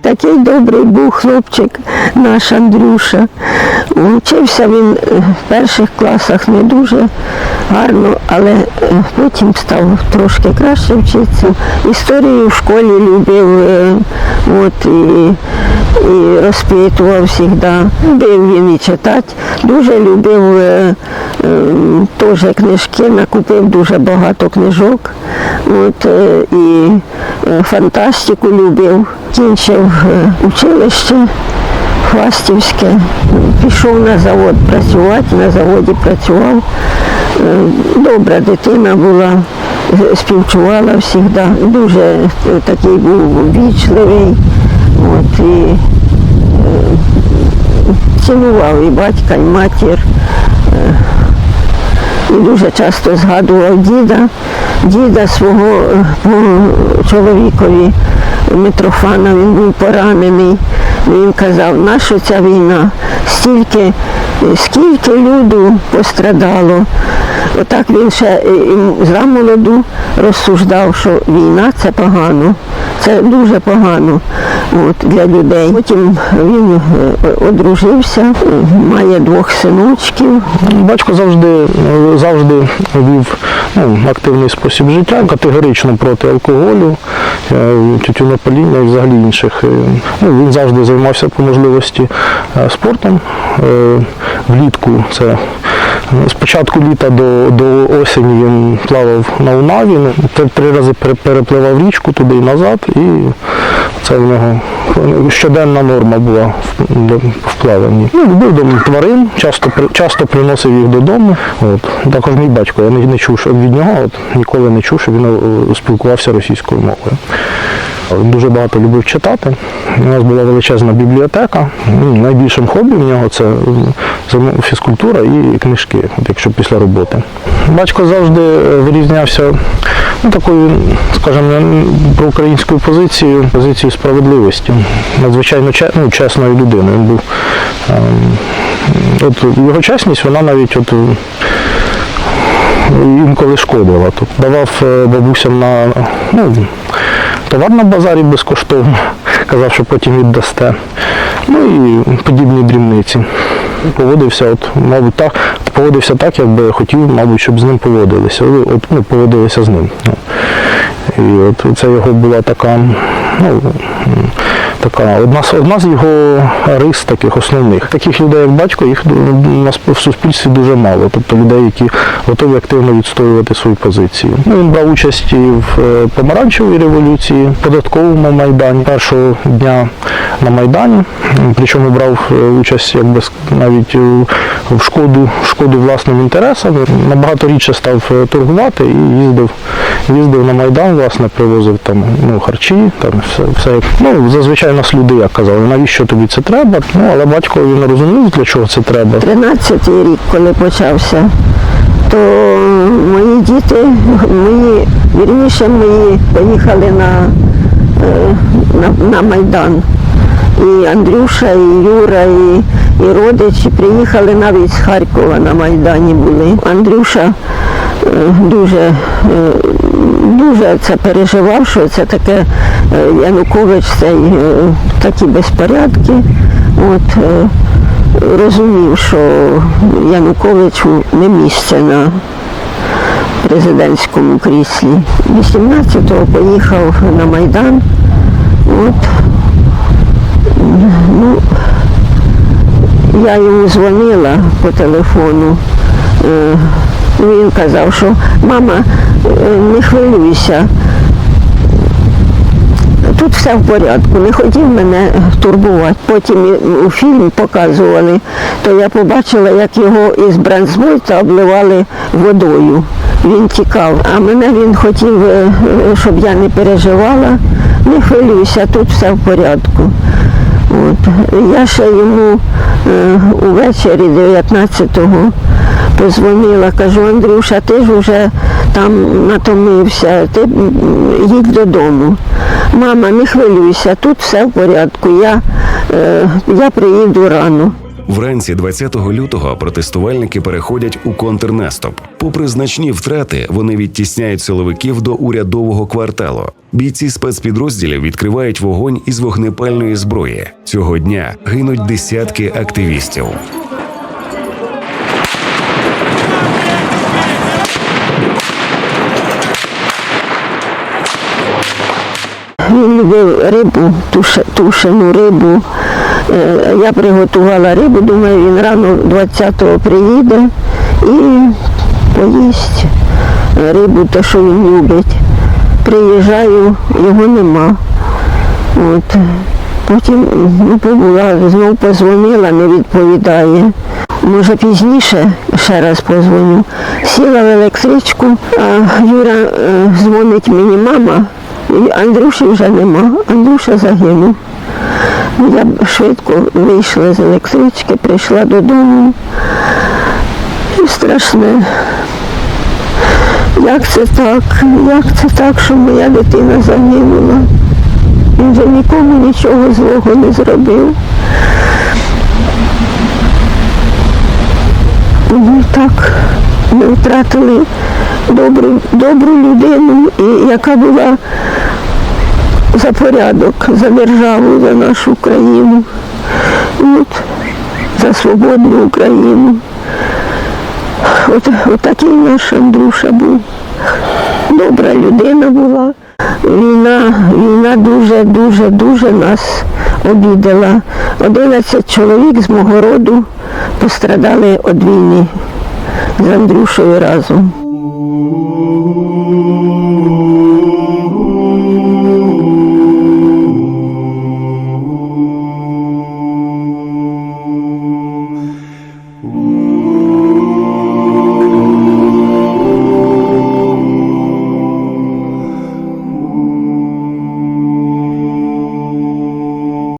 Такий добрий був хлопчик, наш Андрюша. Вчився він е, в перших класах не дуже гарно, але е, потім став трошки краще вчитися. Історію в школі любив е, от, і, і розпитував завжди. Любив він і читати. Дуже любив е, е, теж книжки, накупив дуже багато книжок. От, е, і е, фантастику любив. Кінчив е, училище Хвастівське, пішов на завод працювати, на заводі працював. Е, Добра дитина була, співчувала завжди. Дуже такий був вічливий. От, і, е, цінував і батька, і матір. Е, І дуже часто згадував діда, діда свого е, чоловікові Митрофана, він був поранений. Він казав, наша ця війна, стільки, скільки люду пострадало. Отак він ще і замолоду розсуждав, що війна це погано, це дуже погано от, для людей. Потім він е, одружився, має двох синочків. Батько завжди, завжди вів ну, активний спосіб життя, категорично проти алкоголю, е, тютюнопаління і взагалі інших. Е, Ну, він завжди займався по можливості спортом. Влітку це з початку літа до, до осені він плавав на Унаві, ну, три- рази перепливав річку туди і назад, і це в нього щоденна норма була в, плаванні. Ну, любив тварин, часто, часто приносив їх додому. От. Також мій батько, я не, не чув що від нього, от, ніколи не чув, що він е, спілкувався російською мовою. Він дуже багато любив читати. У нас була величезна бібліотека. Ну, Найбільшим хобі в нього це фізкультура і книжки, якщо після роботи. Батько завжди е, вирізнявся ну, такою, скажімо, проукраїнською позицією, позицією справедливості. Надзвичайно ну, чесною людиною. Був, ем, от його чесність, вона навіть от, інколи шкодила. Тобто давав е, бабусям на ну, товар на базарі безкоштовно, казав, що потім віддасте. Ну і подібні дрібниці. Поводився, от, мабуть, так, поводився так, як би хотів, мабуть, щоб з ним поводилися. От, ну, поводилися з ним. І от це його була така, ну, така одна, одна з його рис таких основних. Таких людей, як батько, їх у нас в суспільстві дуже мало. Тобто людей, які готові активно відстоювати свою позицію. Ну, він брав участь і в е, помаранчевій революції, податковому майдані першого дня на Майдані. Причому брав е, участь якби навіть в шкоду, шкоду власним інтересам. Набагато рідше став е, торгувати і їздив, їздив на Майдан, власне, привозив там ну, харчі, там все, все. Ну, зазвичай нас люди як казали, навіщо тобі це треба? Ну, але батько він розумів, для чого це треба. 13 рік, коли почався, то мої діти, мої, вірніше, мої поїхали на, е, на, на Майдан. І Андрюша, і Юра, і, і родичі приїхали навіть з Харкова на Майдані були. Андрюша е, дуже, е, дуже це переживав, що це таке е, Янукович, цей е, такі безпорядки. От, е, розумів, що Януковичу не місце на президентському кріслі. 18-го поїхав на Майдан. От, ну, я йому дзвонила по телефону. Він казав, що мама, е, не хвилюйся, Тут все в порядку, не хотів мене турбувати. Потім у фільм показували, то я побачила, як його із бронзбойта обливали водою. Він тікав, а мене він хотів, е, щоб я не переживала, не хвилюйся, тут все в порядку. От. Я ще йому е, увечері 19-го позвонила, кажу, Андрюша, ти ж вже там натомився, ти їдь додому. Мама, не хвилюйся, тут все в порядку, я, е, я приїду рано. Вранці 20 лютого протестувальники переходять у контрнаступ. Попри значні втрати, вони відтісняють силовиків до урядового кварталу. Бійці спецпідрозділів відкривають вогонь із вогнепальної зброї. Цього дня гинуть десятки активістів. Він любив рибу, тушену рибу. Е, Я приготувала рибу, думаю, він рано 20-го приїде і поїсть рибу, те, що він любить. Приїжджаю, його нема. От. Потім ну, побула, знов позвонила, не відповідає. Може пізніше ще раз позвоню. Сіла в електричку, а Юра е, дзвонить мені мама, Андрюші вже нема. Андрюша загинув. Ну, Я швидко вийшла з електрички, прийшла додому. І страшне. Як це так? Як це так, що моя дитина загинула? Він вже нікому нічого злого не зробив. Ми так ми втратили добру, добру людину, і яка була за порядок, за державу, за нашу країну. От, за свободну Україну. От, от такий наш Андрюша був. Добра людина була. Війна, війна дуже, дуже, дуже нас обідала. 11 чоловік з мого роду пострадали від війни з Андрюшею разом. Oh.